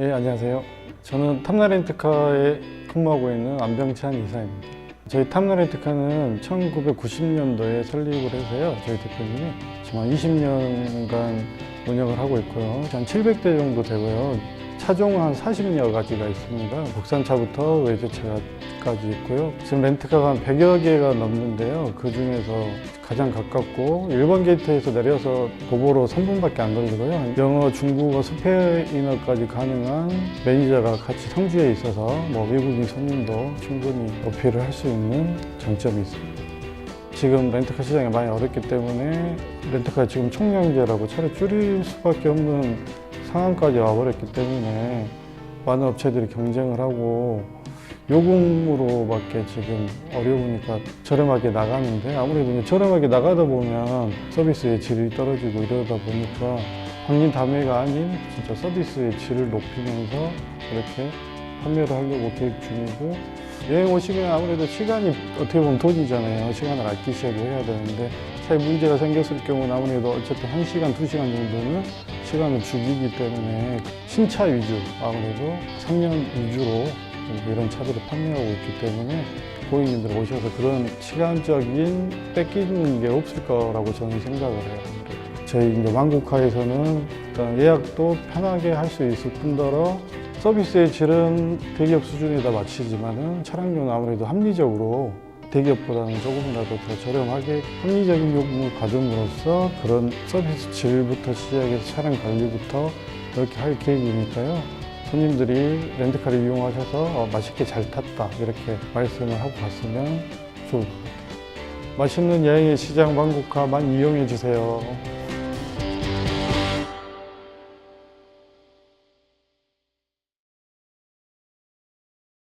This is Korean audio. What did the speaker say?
네, 안녕하세요. 저는 탐나렌트카에 근무하고 있는 안병찬 이사입니다. 저희 탐나렌트카는 1990년도에 설립을 해서요. 저희 대표님이 지금 한 20년간 운영을 하고 있고요. 한 700대 정도 되고요. 차종 한 40여 가지가 있습니다. 국산차부터 외제차까지 있고요. 지금 렌트카가 한 100여 개가 넘는데요. 그 중에서 가장 가깝고 1번 게이트에서 내려서 도보로 3분밖에 안 걸리고요. 영어, 중국어, 스페인어까지 가능한 매니저가 같이 상주에 있어서 뭐 외국인 손님도 충분히 어필을 할 수 있는 장점이 있습니다. 지금 렌트카 시장이 많이 어렵기 때문에 렌트카 지금 총량제라고 차를 줄일 수밖에 없는 상황까지 와버렸기 때문에 많은 업체들이 경쟁을 하고 요금으로밖에 지금 어려우니까 저렴하게 나가는데 아무래도 저렴하게 나가다 보면 서비스의 질이 떨어지고 이러다 보니까 방진 담회가 아닌 진짜 서비스의 질을 높이면서 이렇게 판매를 하려고 계획 중이고 여행 오시면 아무래도 시간이 어떻게 보면 돈이잖아요. 시간을 아끼시고 해야 되는데 차에 문제가 생겼을 경우는 아무래도 어쨌든 한시간두시간 정도는 시간을 죽이기 때문에 신차 위주 아무래도 3년 위주로 이런 차들을 판매하고 있기 때문에 고객님들 오셔서 그런 시간적인 뺏기는 게 없을 거라고 저는 생각을 해요. 저희 이제 왕국화에서는 일단 예약도 편하게 할 수 있을 뿐더러 서비스의 질은 대기업 수준에다 맞추지만은 차량료는 아무래도 합리적으로 대기업보다는 조금이라도 더 저렴하게 합리적인 요금을 받음으로써 그런 서비스 질부터 시작해서 차량 관리부터 이렇게 할 계획이니까요. 손님들이 렌트카를 이용하셔서 어, 맛있게 잘 탔다 이렇게 말씀을 하고 갔으면 좋을 것 같아요. 맛있는 여행의 시장 많이 이용해 주세요.